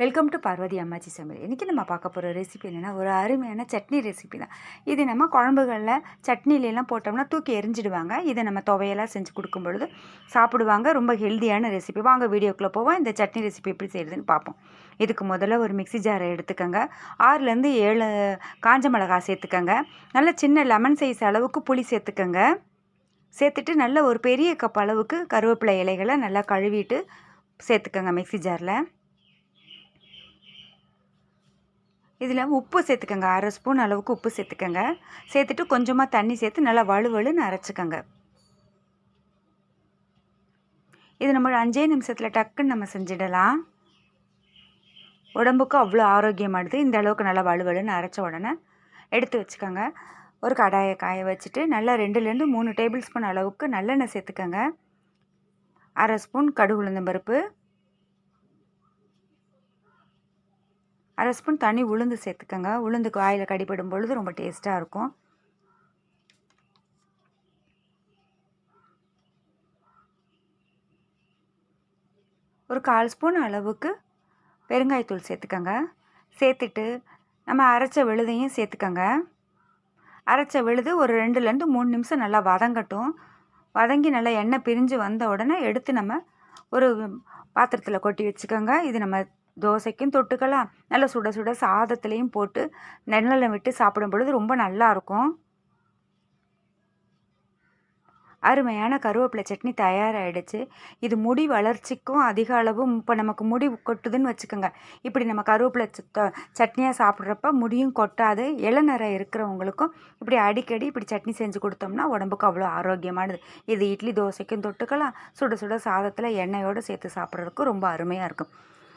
Welcome to Parvati அம்மாச்சி சமையல் இன்றைக்கி நம்ம பார்க்க போகிற ரெசிபி என்னென்னா ஒரு அருமையான சட்னி ரெசிபி தான். இது நம்ம குழம்புகளில் சட்னிலெலாம் போட்டோம்னா தூக்கி எரிஞ்சிடுவாங்க. இதை நம்ம துவையெல்லாம் செஞ்சு கொடுக்கும் பொழுது சாப்பிடுவாங்க. ரொம்ப ஹெல்தியான ரெசிபி வாங்க வீடியோக்குள்ளே போவோம். இந்த சட்னி ரெசிபி எப்படி செய்யுதுன்னு பார்ப்போம். இதுக்கு முதல்ல ஒரு மிக்ஸி ஜாரை எடுத்துக்கோங்க. ஆறுலேருந்து ஏழு காஞ்ச மிளகாய் சேர்த்துக்கோங்க. நல்ல சின்ன லெமன் சைஸ் அளவுக்கு புளி சேர்த்துக்கோங்க. சேர்த்துட்டு நல்ல ஒரு பெரிய கப் அளவுக்கு கருவேப்பிலை இலைகளை நல்லா கழுவிட்டு சேர்த்துக்கோங்க மிக்ஸி ஜாரில் இதில் உப்பு சேர்த்துக்கோங்க அரை ஸ்பூன் அளவுக்கு உப்பு சேர்த்துக்கோங்க. சேர்த்துட்டு கொஞ்சமாக தண்ணி சேர்த்து நல்லா வலுவலுன்னு அரைச்சிக்கோங்க. இது நம்ம ஒரு அஞ்சே நிமிஷத்தில் டக்குன்னு நம்ம செஞ்சிடலாம். உடம்புக்கு அவ்வளோ ஆரோக்கியமானது இந்த அளவுக்கு நல்லா வலுவலுன்னு அரைச்ச உடனே எடுத்து வச்சுக்கோங்க. ஒரு கடாயை காய வச்சுட்டு நல்லா ரெண்டுலேருந்து மூணு டேபிள் ஸ்பூன் அளவுக்கு நல்லெண்ணெய் சேர்த்துக்கோங்க. அரை ஸ்பூன் கடுகு உளுந்தம்பருப்பு. அரை ஸ்பூன் தண்ணி உளுந்து சேர்த்துக்கோங்க. உளுந்துக்கு வாயில் கடிப்படும் பொழுது ரொம்ப டேஸ்ட்டாக இருக்கும். ஒரு கால் ஸ்பூன் அளவுக்கு பெருங்காயத்தூள் சேர்த்துக்கோங்க. சேர்த்துட்டு நம்ம அரைச்ச விழுதையும் சேர்த்துக்கோங்க. அரைச்ச விழுது ஒரு ரெண்டுலேருந்து மூணு நிமிஷம் நல்லா வதங்கட்டும். வதங்கி நல்லா எண்ணெய் பிரிஞ்சு வந்த உடனே எடுத்து நம்ம ஒரு பாத்திரத்தில் கொட்டி வச்சுக்கோங்க. இது நம்ம தோசைக்கும் தொட்டுக்கலாம். நல்லா சுட சுட சாதத்துலேயும் போட்டு நெல்லில் விட்டு சாப்பிடும் பொழுது ரொம்ப நல்லாயிருக்கும் அருமையான கருவேப்பிலை சட்னி தயாராகிடுச்சு இது முடி வளர்ச்சிக்கும் அதிக அளவு இப்போ நமக்கு முடி கொட்டுதுன்னு வச்சுக்கோங்க. இப்படி நம்ம கருவேப்பிலை சட்னியாக சாப்பிட்றப்ப முடியும் கொட்டாது. இளநரம் இருக்கிறவங்களுக்கும் இப்படி அடிக்கடி இப்படி சட்னி செஞ்சு கொடுத்தோம்னா உடம்புக்கு அவ்வளோ ஆரோக்கியமானது. இது இட்லி தோசைக்கும் தொட்டுக்கலாம். சுட சுட சாதத்தில் எண்ணெயோடு சேர்த்து சாப்பிட்றதுக்கும் ரொம்ப அருமையாக இருக்கும்.